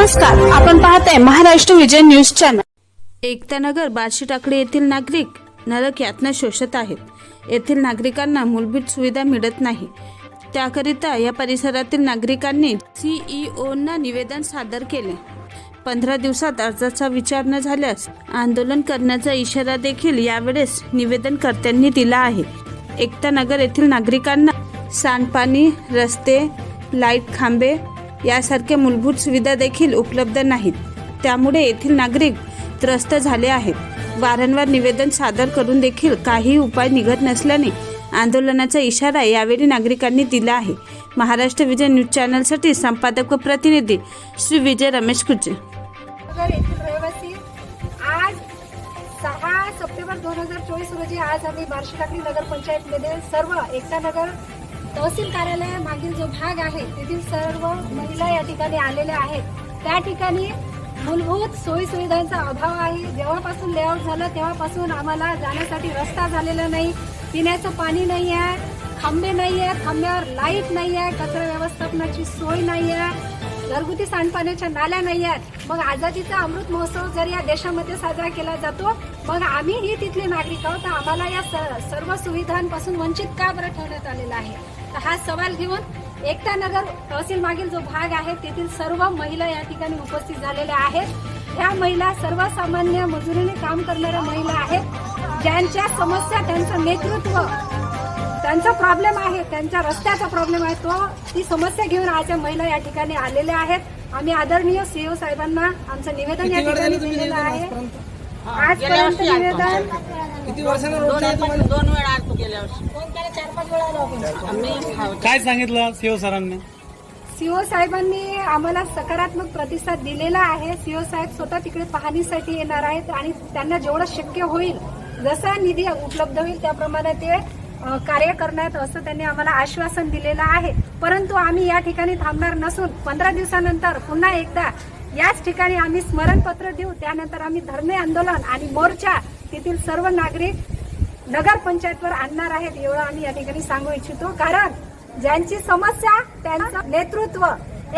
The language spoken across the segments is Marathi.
नमस्कार आपण पाहताय महाराष्ट्र विजय न्यूज चॅनल. एकतानगर बार्शी टाकळी येथील नागरिक नरक यातना शोषत आहेत. येथील नागरिकांना मूलभूत सुविधा मिळत नाही. त्याकरिता या परिसरातील नागरिकांनी सीईओना निवेदन सादर केले. पंधरा दिवसात अर्जाचा विचार न झाल्यास आंदोलन करण्याचा इशारा देखील यावेळेस निवेदनकर्त्यांनी दिला आहे. एकतानगर येथील नागरिकांना सांडपाणी रस्ते लाइट खांबे यासारख्या मूलभूत सुविधा देखील उपलब्ध नाहीत. त्यामुळे येथील नागरिक त्रस्त झाले आहेत. वारंवार निवेदन सादर करून देखील काही उपाय निघत नसल्याने आंदोलनाचा इशारा यावेळी नागरिकांनी दिला आहे. महाराष्ट्र विजय न्यूज चॅनलसाठी संपादक व प्रतिनिधी श्री विजय रमेश कुचे. येथील रहिवासी आज सहा सप्टेंबर दोन हजार चोवीस रोजी आज आम्ही बार्शी टाकली सर्व एकता नगर तहसील कार्यालय मागील जो भाग आहे तेथील सर्व महिला या ठिकाणी आलेल्या आहेत. त्या ठिकाणी मूलभूत सोयी सुविधांचा अभाव आहे. जेव्हापासून लेआउट झालं तेव्हापासून आम्हाला जाण्यासाठी रस्ता झालेला नाही. पिण्याचं पाणी नाही आहे खांबे नाही आहे खांब्यावर लाइट नाही आहे कचरा व्यवस्थापनाची सोय नाही आहे घरगुती सांडपाण्याच्या नाल्या नाही आहेत. मग आझादीचा अमृत महोत्सव जर या देशामध्ये साजरा केला जातो मग आम्हीही तिथले नागरिक आहोत. तर आम्हाला या स- सर्व सुविधांपासून वंचित का बरं ठेवण्यात आलेलं आहे? तर हा सवाल घेऊन एकता नगर तहसील मागील जो भाग आहे तेथील सर्व महिला या ठिकाणी उपस्थित झालेल्या आहेत. ह्या महिला सर्वसामान्य मजुरीने काम करणाऱ्या महिला आहेत. ज्यांच्या समस्या त्यांचं नेतृत्व त्यांचा प्रॉब्लेम आहे त्यांच्या रस्त्याचा प्रॉब्लेम आहे तो ती समस्या घेऊन आज या महिला या ठिकाणी आलेल्या आहेत. आम्ही आदरणीय सीओ साहेबांना आमचं निवेदन या ठिकाणी दिलेलं आहे. आजपर्यंत निवेदन किती वर्षाला रोड दोन नाही तुम्हाला? दोन वेळा आलतो गेल्या वर्षी. आम्ही काय सांगितलं सीओ सरांनी? सीओ साहेबांनी आम्हाला सकारात्मक प्रतिसाद दिलेला आहे. सीओ साहेब स्वतः तिकडे पाहणीसाठी येणार आहेत आणि त्यांना जेवढं शक्य होईल जसा निधी उपलब्ध होईल त्याप्रमाणे ते अ, कार्य करण्यात असं त्यांनी आम्हाला आश्वासन दिलेलं आहे. परंतु आम्ही या ठिकाणी थांबणार नसून पंधरा दिवसानंतर पुन्हा एकदा याच ठिकाणी आम्ही स्मरणपत्र देऊ. त्यानंतर आम्ही धरणे आंदोलन आणि मोर्चा तेथील सर्व नागरिक नगर पंचायतवर आणणार आहेत एवढं आम्ही या ठिकाणी सांगू इच्छितो. कारण ज्यांची समस्या त्यांचं नेतृत्व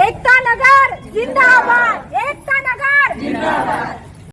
एकता नगर जिंदाबाद. एकता नगर. जिंदाबाद